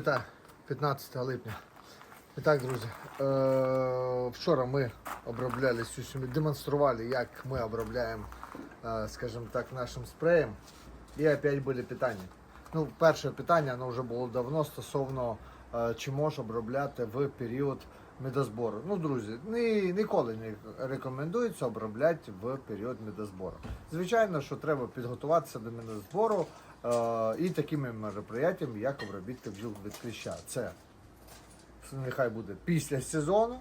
Друзі, 15 липня. І так, друзі, е- вчора ми обробляли цю сумі, демонстрували, як ми обробляємо, е- скажімо так, нашим спреєм. І опять були питання. Ну, перше питання, воно вже було давно стосовно, е, чи можеш обробляти в період медозбору. Ну, друзі, ні, ніколи не рекомендується обробляти в період медозбору. Звичайно, що треба підготуватися до медозбору і такими мероприятиями, як обробітка бджіл від кліща. Це нехай буде після сезону.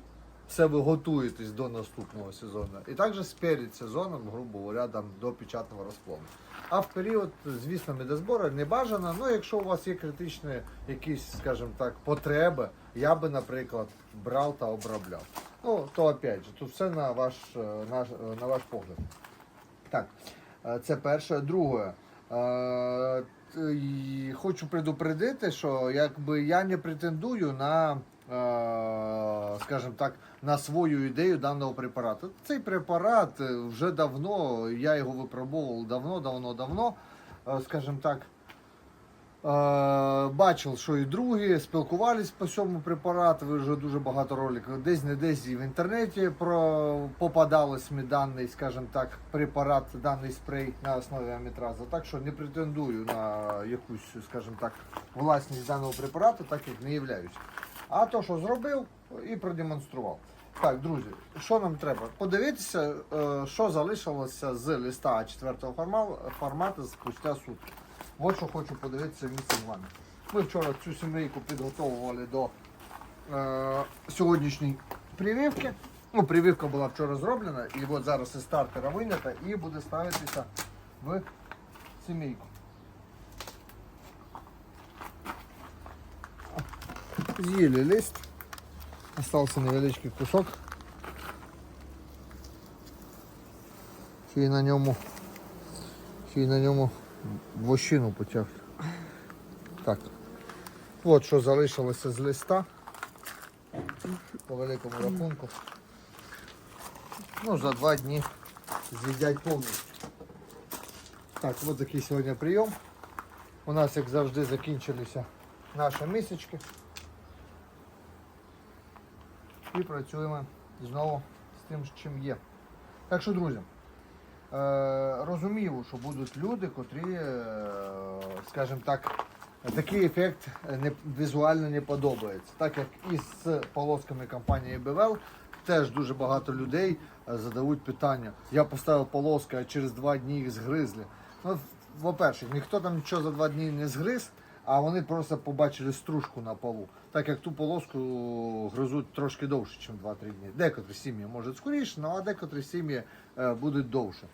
Все ви готуєтесь до наступного сезону. І також перед сезоном, грубо говоря, там, до печатного розплоду. А в період, звісно, медозбору не бажано. Ну, якщо у вас є критичні якісь, скажімо так, потреби, я би, наприклад, брав та обробляв. Ну, то опять же, тут все на ваш, е, наш, е, на ваш погляд. Так, е, це перше. Друге. Хочу предупредити, що якби я не претендую на, скажімо так, на свою ідею даного препарату. Цей препарат вже давно, я його випробовував давно, давно, давно, е, скажімо так. Е, Бачив, що і другі спілкувались по цьому препарату. Вже дуже багато роликів. Десь не десь і в інтернеті про попадались мені даний, скажімо так, препарат, даний спрей на основі амітразу. Так що не претендую на якусь, скажімо так, власність даного препарату, так як не являюсь. А то, що зробив і продемонстрував. Так, друзі, що нам треба? Подивитися, е, що залишилося з листа А4 форма- формату спустя сутки. От що хочу подивитися місце з вами. Ми вчора цю сімейку підготовували до е, сьогоднішньої прививки. Ну, прививка була вчора зроблена, і от зараз із стартера винята і буде ставитися в сімейку. З'їли лист. Остався невеличкий кусок. Ще на ньому, ще на ньому вощину потяг. Так. От що залишилося з листа. По великому рахунку. Ну, за два дні з'їдять повністю. Так, от такий сьогодні прийом. У нас, як завжди, закінчилися наші мисочки. І працюємо знову з тим, чим є. Так що, друзі, е, розумію, що будуть люди, котрі, е, скажімо так, такий ефект не, візуально не подобається. Так як і з полосками компанії BWL, теж дуже багато людей е, задають питання. Я поставив полоски, а через два дні їх згризли. Ну, по-перше, ніхто там нічого за два дні не згриз, а вони просто побачили стружку на полу. Так як ту полоску гризуть трошки довше, ніж 2-3 дні. Декотрі сім'ї можуть скоріше, ну а декотрі сім'ї е, будуть довше.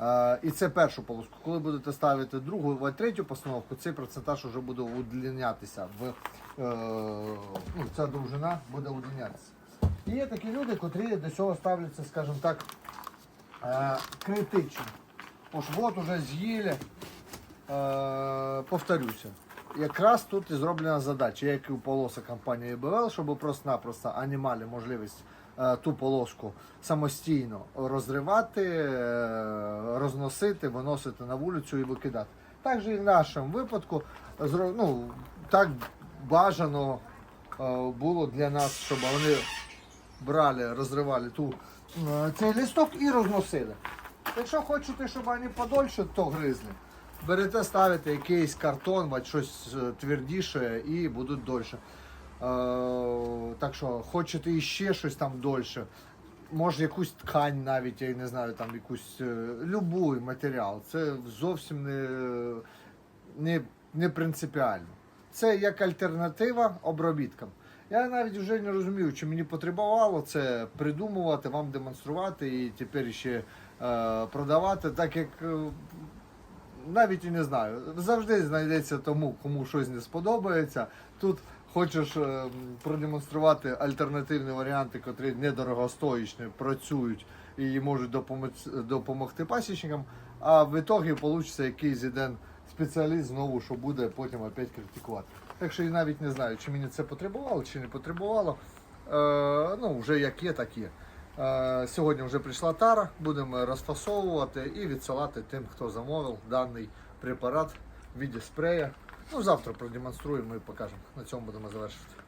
Е, і це першу полоску. Коли будете ставити другу або третю постановку, цей процентаж вже буде удлінятися. В, е, ну, ця довжина буде удлінятися. І є такі люди, котрі до цього ставляться, скажімо так, е, критично. Ось от уже з'їли, е, повторюся. Якраз тут і зроблена задача, як і у полоса компанії БВЛ, щоб просто-напросто вони мали можливість е, ту полоску самостійно розривати, е, розносити, виносити на вулицю і викидати. Так же і в нашому випадку ну, так бажано е, було для нас, щоб вони брали, розривали ту, е, цей листок і розносили. Якщо хочете, щоб вони подольше то гризли, берете, ставите якийсь картон, щось е, твердіше і будуть дольше. Е, так що, хочете іще щось там дольше, може якусь ткань навіть, я не знаю, там якусь е, любий матеріал. Це зовсім не, не, не принципіально. Це як альтернатива обробіткам. Я навіть вже не розумію, чи мені потребувало це придумувати, вам демонструвати і тепер ще е, продавати, так як навіть і не знаю. Завжди знайдеться тому, кому щось не сподобається. Тут хочеш е, продемонструвати альтернативні варіанти, котрі недорогостоїчні, працюють і можуть допомогти, пасічникам, а в ітогі вийде якийсь один спеціаліст знову, що буде потім опять критикувати. Так що я навіть не знаю, чи мені це потребувало, чи не потребувало. Е, ну, вже як є, так є. Е, Сьогодні вже прийшла тара, будемо розфасовувати і відсилати тим, хто замовив даний препарат в віді спрея Ну, завтра продемонструємо і покажемо. На цьому будемо завершувати.